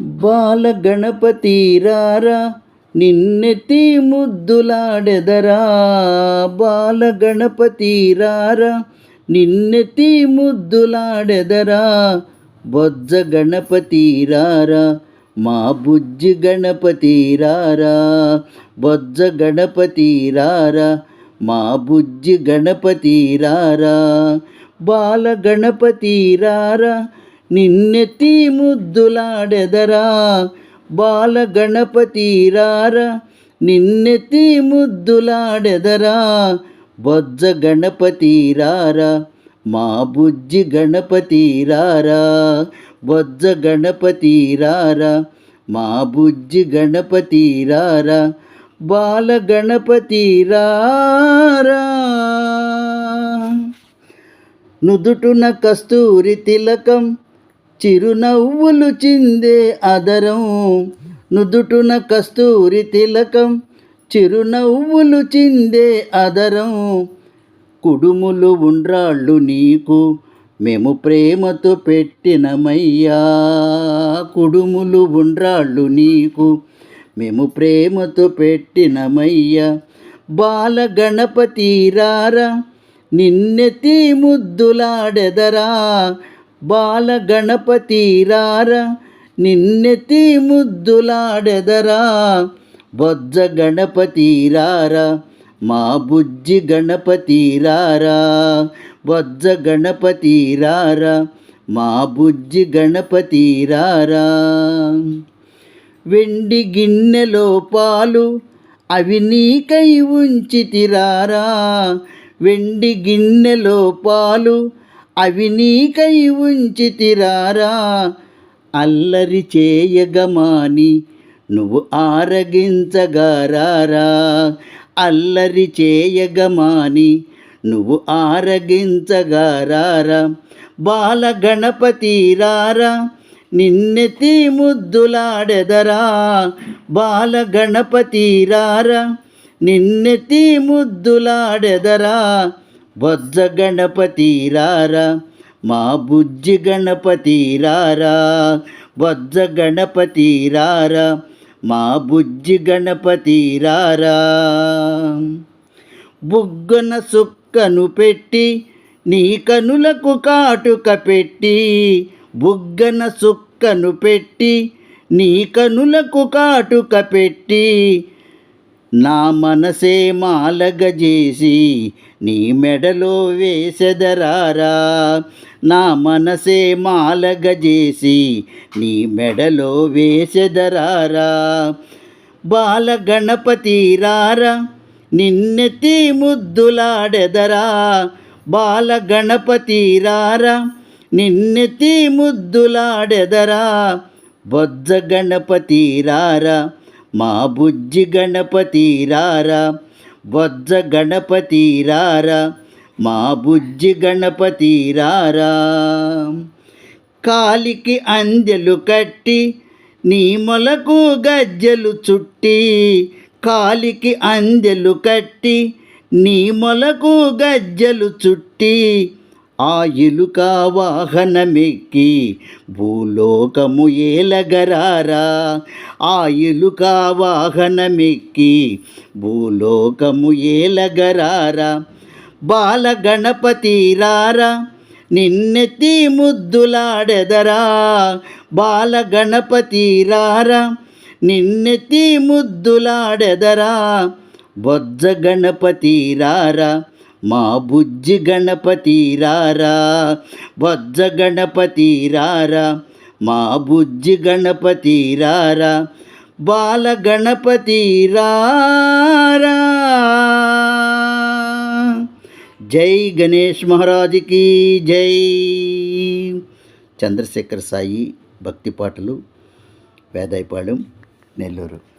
బాల గణపతి రారా నిన్నెత్తి ముద్దులాడెదరా బాల గణపతి రారా నిన్నెత్తి ముద్దులాడెదరా బొజ్జ గణపతి రారా మా బుజ్జి గణపతి రారా బొజ్జ గణపతి రారా మా బుజ్జి గణపతి రారా బాల గణపతి రారా నిన్నెత్తి ముద్దులాడెదరా బాల గణపతి రార? నిన్నెత్తి ముద్దులాడెదరా బొజ్జ గణపతి రార? మా బుజ్జి గణపతి రారా? బొజ్జ గణపతి రార? మా బుజ్జి గణపతి రార? బాల గణపతి రారా? నుదుటున కస్తూరి తిలకం చిరునవ్వులు చిందే అదరం. నుదుటున కస్తూరి తిలకం చిరునవ్వులు చిందే అదరం. కుడుములు ఉండ్రాళ్ళు నీకు మేము ప్రేమతో పెట్టినమయ్యా. కుడుములు ఉండ్రాళ్ళు నీకు మేము ప్రేమతో పెట్టినమయ్యా. బాల గణపతి రారా నిన్నెతి ముద్దులాడెదరా. బాలగణపతి రార నిన్నెతి ముద్దులాడెదరా. బొజ్జ గణపతి రార మా బుజ్జి గణపతి రారా. బొజ్జ గణపతి రార మా బుజ్జి గణపతి రారా. వెండి గిన్నెలో పాలు అవి నీకై ఉంచితిరారా. వెండి గిన్నెలో పాలు అవి నీకై ఉంచితిరారా? అల్లరి చేయగమాని నువ్వు ఆరగించగారారా? అల్లరి చేయగమాని నువ్వు ఆరగించగారారా? బాల గణపతి రారా నిన్నెత్తి ముద్దులాడెదరా? బాల గణపతి రారా నిన్నెత్తి ముద్దులాడెదరా? బొజ్జ గణపతి రారా మా బుజ్జి గణపతి రారా బొజ్జ గణపతి రారా మా బుజ్జి గణపతి రారా. బుగ్గన సుక్కను పెట్టి నీ కనులకు కాటుక పెట్టి బుగ్గన సుక్కను పెట్టి నీ కనులకు కాటుక పెట్టి నా మనసే మాలగజేసి నీ మెడలో వేసెదరారా. నా మనసే మాలగజేసి నీ మెడలో వేసెదరారా. బాల గణపతి రారా నిన్నెత్తి ముద్దులాడెదరా. బాల గణపతి రారా నిన్నెత్తి ముద్దులాడెదరా. బొజ్జ గణపతి రారా మా బుజ్జి గణపతి రారా బొజ్జ గణపతి రారా మా బుజ్జి గణపతి రారా. కాలికి అందెలు కట్టి నీ మొలకు గజ్జలు చుట్టి కాలికి అందెలు కట్టి నీ మొలకు గజ్జలు చుట్టి ఆ ఇలుక వాహనమెక్కి భూలోకము ఏలగరారా? ఆ ఇలుక వాహనమెక్కి భూలోకము ఏలగరారా? బాల గణపతి రారా? నిన్నెత్తి ముద్దులాడెదరా? బాల గణపతి రారా? నిన్నెత్తి ముద్దులాడెదరా? బొజ్జ గణపతి రారా? మా బుజ్జి గణపతి రారా బొజ్జ గణపతి రారా మా బుజ్జి గణపతి రారా బాల గణపతి రారా. జై గణేష్ మహారాజుకి జై. చంద్రశేఖర్ సాయి భక్తి పాటలు వేదాయపాళెం నెల్లూరు.